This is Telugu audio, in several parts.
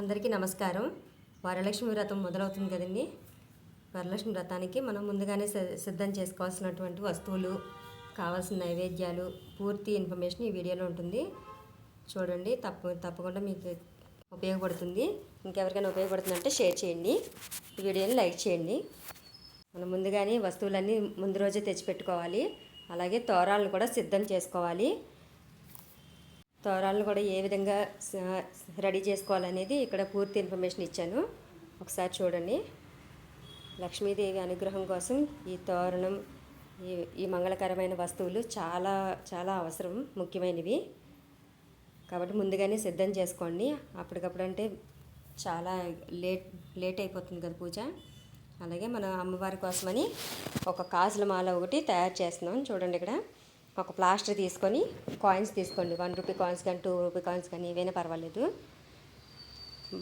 అందరికీ నమస్కారం. వరలక్ష్మి వ్రతం మొదలవుతుంది కదండి. వరలక్ష్మి వ్రతానికి మనం ముందుగానే సిద్ధం చేసుకోవాల్సినటువంటి వస్తువులు కావాల్సిన నైవేద్యాలు పూర్తి ఇన్ఫర్మేషన్ ఈ వీడియోలో ఉంటుంది. చూడండి తప్ప తప్పకుండా మీకు ఉపయోగపడుతుంది. ఇంకెవరికైనా ఉపయోగపడుతుందంటే షేర్ చేయండి. ఈ వీడియోని లైక్ చేయండి. మనం ముందుగానే వస్తువులన్నీ ముందు రోజే తెచ్చిపెట్టుకోవాలి. అలాగే తోరాలను కూడా సిద్ధం చేసుకోవాలి. తోరాలను కూడా ఏ విధంగా రెడీ చేసుకోవాలనేది ఇక్కడ పూర్తి ఇన్ఫర్మేషన్ ఇచ్చాను. ఒకసారి చూడండి. లక్ష్మీదేవి అనుగ్రహం కోసం ఈ తోరణం ఈ ఈ మంగళకరమైన వస్తువులు చాలా చాలా అవసరం ముఖ్యమైనవి. కాబట్టి ముందుగానే సిద్ధం చేసుకోండి. అప్పటికప్పుడు అంటే చాలా లేట్ లేట్ అయిపోతుంది కదా పూజ. అలాగే మన అమ్మవారి కోసమని ఒక కాసుల మాల ఒకటి తయారు చేస్తున్నాం. చూడండి ఇక్కడ. ఒక ప్లాస్టర్ తీసుకొని కాయిన్స్ తీసుకోండి. వన్ రూపీ కాయిన్స్ కానీ టూ రూపీ కాయిన్స్ కానీ ఏవైనా పర్వాలేదు.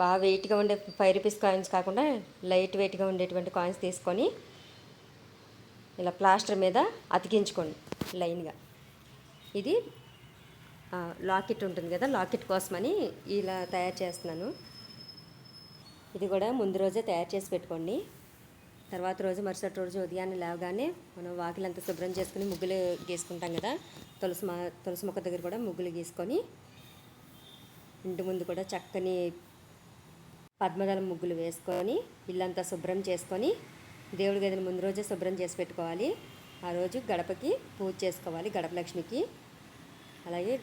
బాగా వెయిట్గా ఉండే ఫైవ్ రూపీస్ కాయిన్స్ కాకుండా లైట్ వెయిట్గా ఉండేటువంటి కాయిన్స్ తీసుకొని ఇలా ప్లాస్టర్ మీద అతికించుకోండి లైన్గా. ఇది లాకెట్ ఉంటుంది కదా లాకెట్ కోసమని ఇలా తయారు చేస్తున్నాను. ఇది కూడా ముందు రోజే తయారు చేసి పెట్టుకోండి. తర్వాత రోజు మరుసటి రోజు ఉదయాన్నే లేవగానే మనం వాకిలంతా శుభ్రం చేసుకుని ముగ్గులు గీసుకుంటాం కదా. తులసి మా తులసి మొక్క దగ్గర కూడా ముగ్గులు గీసుకొని ఇంటి ముందు కూడా చక్కని పద్మదళం ముగ్గులు వేసుకొని ఇల్లంతా శుభ్రం చేసుకొని దేవుడి గదిని ముందు రోజే శుభ్రం చేసి పెట్టుకోవాలి. ఆ రోజు గడపకి పూజ చేసుకోవాలి గడప లక్ష్మికి అలాగే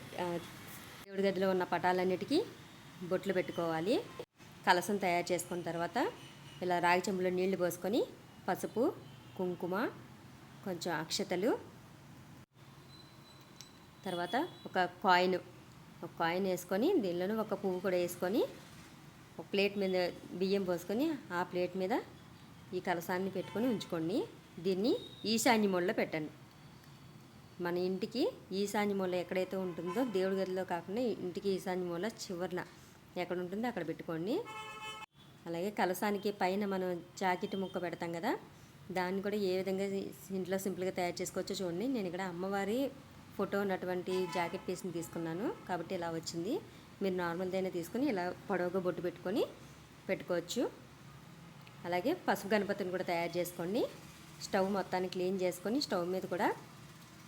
దేవుడి గదిలో ఉన్న పటాలన్నిటికీ బొట్లు పెట్టుకోవాలి. కలసం తయారు చేసుకున్న తర్వాత ఇలా రాగి చెంబులో నీళ్ళు పోసుకొని పసుపు కుంకుమ కొంచెం అక్షతలు. తర్వాత ఒక కాయిన్ ఒక కాయిన్ వేసుకొని దీనిలోనే ఒక పువ్వు కూడా వేసుకొని ఒక ప్లేట్ మీద బియ్యం పోసుకొని ఆ ప్లేట్ మీద ఈ కలసాన్ని పెట్టుకొని ఉంచుకోండి. దీన్ని ఈశాన్య మూలలో పెట్టండి. మన ఇంటికి ఈశాన్య మూల ఎక్కడైతే ఉంటుందో దేవుడి గదిలో కాకుండా ఇంటికి ఈశాన్య మూల చివరన ఎక్కడ ఉంటుందో అక్కడ పెట్టుకోండి. అలాగే కలసానికి పైన మనం జాకెట్ ముక్క పెడతాం కదా దాన్ని కూడా ఏ విధంగా ఇంట్లో సింపుల్గా తయారు చేసుకోవచ్చో చూడండి. నేను ఇక్కడ అమ్మవారి ఫోటో ఉన్నటువంటి జాకెట్ పీస్ని తీసుకున్నాను. కాబట్టి ఇలా వచ్చింది. మీరు నార్మల్దైనా తీసుకొని ఇలా పొడవుగా బొట్టు పెట్టుకొని పెట్టుకోవచ్చు. అలాగే పసుపు గణపతిని కూడా తయారు చేసుకోండి. స్టవ్ మొత్తాన్ని క్లీన్ చేసుకొని స్టవ్ మీద కూడా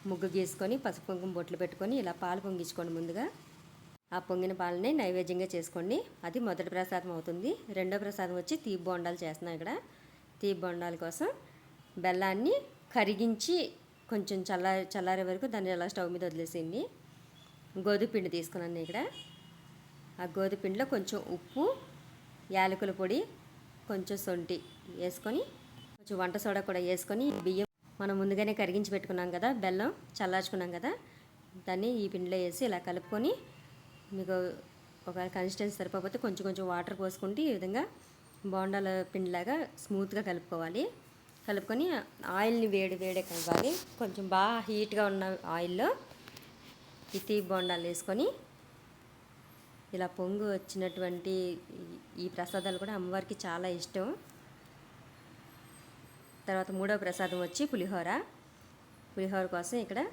ముగ్గు గీసుకొని పసుపు కుంకుమ బొట్లు పెట్టుకొని ఇలా పాలు పొంగించుకోండి ముందుగా. ఆ పొంగిన పాలని నైవేద్యంగా చేసుకోండి. అది మొదటి ప్రసాదం అవుతుంది. రెండో ప్రసాదం వచ్చి తీపి బొండాలు చేస్తున్నాం ఇక్కడ. తీపి బొండాల కోసం బెల్లాన్ని కరిగించి కొంచెం చల్లారి చల్లారే వరకు దాన్ని అలా స్టవ్ మీద వదిలేసింది గోధుమ పిండి తీసుకున్నాను ఇక్కడ. ఆ గోధుమ పిండిలో కొంచెం ఉప్పు యాలకుల పొడి కొంచెం సొంటి వేసుకొని కొంచెం వంట సోడా కూడా వేసుకొని బియ్యం మనం ముందుగానే కరిగించి పెట్టుకున్నాం కదా బెల్లం చల్లార్చుకున్నాం కదా దాన్ని ఈ పిండిలో వేసి ఇలా కలుపుకొని మీకు ఒకవేళ కన్సిస్టెన్సీ సరిపోతే కొంచెం కొంచెం వాటర్ పోసుకుంటే ఈ విధంగా బోండాల పిండిలాగా స్మూత్గా కలుపుకోవాలి. కలుపుకొని ఆయిల్ని వేడి వేడే కలపాలి. కొంచెం బాగా హీట్గా ఉన్న ఆయిల్లో ఇతి బోండాలు వేసుకొని ఇలా పొంగు వచ్చినటువంటి ఈ- ఈ ప్రసాదాలు కూడా అమ్మవారికి చాలా ఇష్టం. తర్వాత మూడవ ప్రసాదం వచ్చి పులిహోర. పులిహోర కోసం ఇక్కడ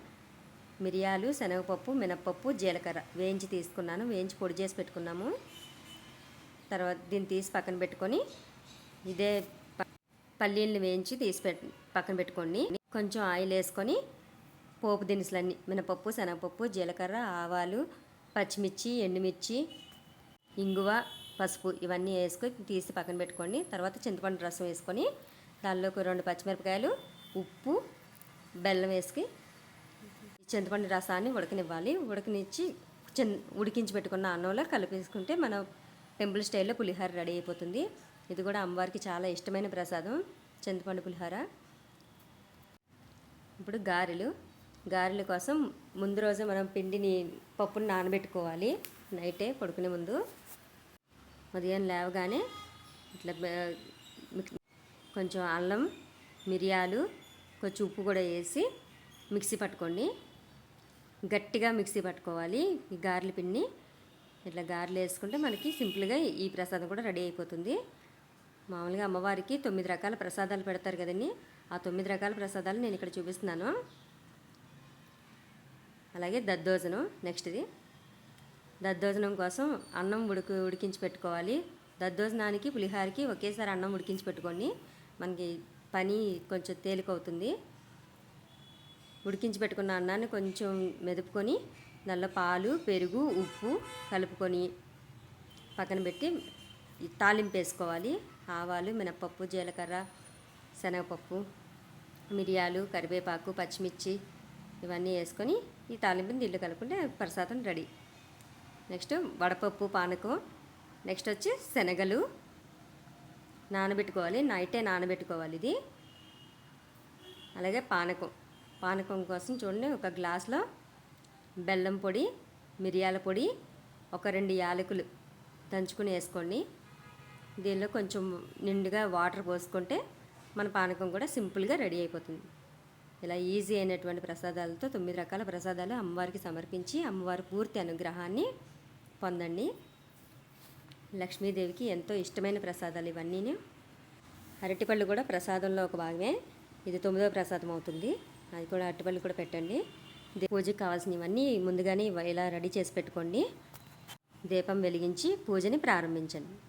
మిరియాలు శనగపప్పు మినప్పప్పు జీలకర్ర. వేయించి తీసుకున్నాను. వేయించి పొడి చేసి పెట్టుకున్నాము. తర్వాత దీన్ని తీసి పక్కన పెట్టుకొని ఇదే ప- పల్లీలను వేయించి తీసి పెట్ పక్కన పెట్టుకోండి. కొంచెం ఆయిల్ వేసుకొని పోపు దినుసులన్నీ మినపప్పు శనగపప్పు జీలకర్ర ఆవాలు పచ్చిమిర్చి ఎండుమిర్చి ఇంగువ పసుపు ఇవన్నీ వేసుకొని తీసి పక్కన పెట్టుకోండి. తర్వాత చింతపండు రసం వేసుకొని దానిలోకి రెండు పచ్చిమిరపకాయలు ఉప్పు బెల్లం వేసుకొని చింతపండు రసాన్ని ఉడకనివ్వాలి. ఉడకనిచ్చి చిన్ ఉడికించి పెట్టుకున్న అన్నంలో కలిపేసుకుంటే మన టెంపుల్ స్టైల్లో పులిహోర రెడీ అయిపోతుంది. ఇది కూడా అమ్మవారికి చాలా ఇష్టమైన ప్రసాదం. చింతపండు పులిహోర. ఇప్పుడు గారెలు. గారెల కోసం ముందు రోజే మనం పిండిని పప్పుని నానబెట్టుకోవాలి. నైటే పడుకునే ముందు. ఉదయం లేవగానే ఇట్లా కొంచెం అల్లం మిరియాలు కొంచెం ఉప్పు కూడా వేసి మిక్సీ పట్టుకోండి. గట్టిగా మిక్సీ పట్టుకోవాలి ఈ గారెల పిండిని ఇట్లా గారెలు వేసుకుంటే మనకి సింపుల్గా ఈ ప్రసాదం కూడా రెడీ అయిపోతుంది. మామూలుగా అమ్మవారికి తొమ్మిది రకాల ప్రసాదాలు పెడతారు కదండి. ఆ తొమ్మిది రకాల ప్రసాదాలు నేను ఇక్కడ చూపిస్తున్నాను. అలాగే దద్దోజనం నెక్స్ట్ది దద్దోజనం కోసం అన్నం ఉడుకు ఉడికించి పెట్టుకోవాలి. దద్దోజనానికి పులిహారకి ఒకేసారి అన్నం ఉడికించి పెట్టుకోండి. మనకి పని కొంచెం తేలికవుతుంది ఉడికించి పెట్టుకున్న అన్నాన్ని కొంచెం మెదుపుకొని దానిలో పాలు పెరుగు ఉప్పు కలుపుకొని పక్కన పెట్టి తాలింపు వేసుకోవాలి. ఆవాలు మినప్పప్పు జీలకర్ర శనగపప్పు మిరియాలు కరివేపాకు పచ్చిమిర్చి ఇవన్నీ వేసుకొని ఈ తాలింపుని దీంట్లో కలుపుకుంటే ప్రసాదం రెడీ. నెక్స్ట్ వడపప్పు పానకం. నెక్స్ట్ వచ్చి శనగలు. నానబెట్టుకోవాలి. నైటే నానబెట్టుకోవాలి ఇది. అలాగే పానకం. పానకం కోసం చూడండి ఒక గ్లాస్లో బెల్లం పొడి మిరియాల పొడి ఒక రెండు యాలకులు దంచుకుని వేసుకోండి. దీనిలో కొంచెం నిండుగా వాటర్ పోసుకుంటే మన పానకం కూడా సింపుల్గా రెడీ అయిపోతుంది. ఇలా ఈజీ అయినటువంటి ప్రసాదాలతో తొమ్మిది రకాల ప్రసాదాలు అమ్మవారికి సమర్పించి అమ్మవారి పూర్తి అనుగ్రహాన్ని పొందండి. లక్ష్మీదేవికి ఎంతో ఇష్టమైన ప్రసాదాలు ఇవన్నీ అరటిపళ్ళు కూడా ప్రసాదంలో ఒక భాగమే. ఇది తొమ్మిదో ప్రసాదం అవుతుంది. అది కూడా అరటిపళ్ళు కూడా పెట్టండి. దే- పూజకి కావాల్సినవన్నీ ముందుగానే ఇలా రెడీ చేసి పెట్టుకోండి. దీపం వెలిగించి పూజని ప్రారంభించండి.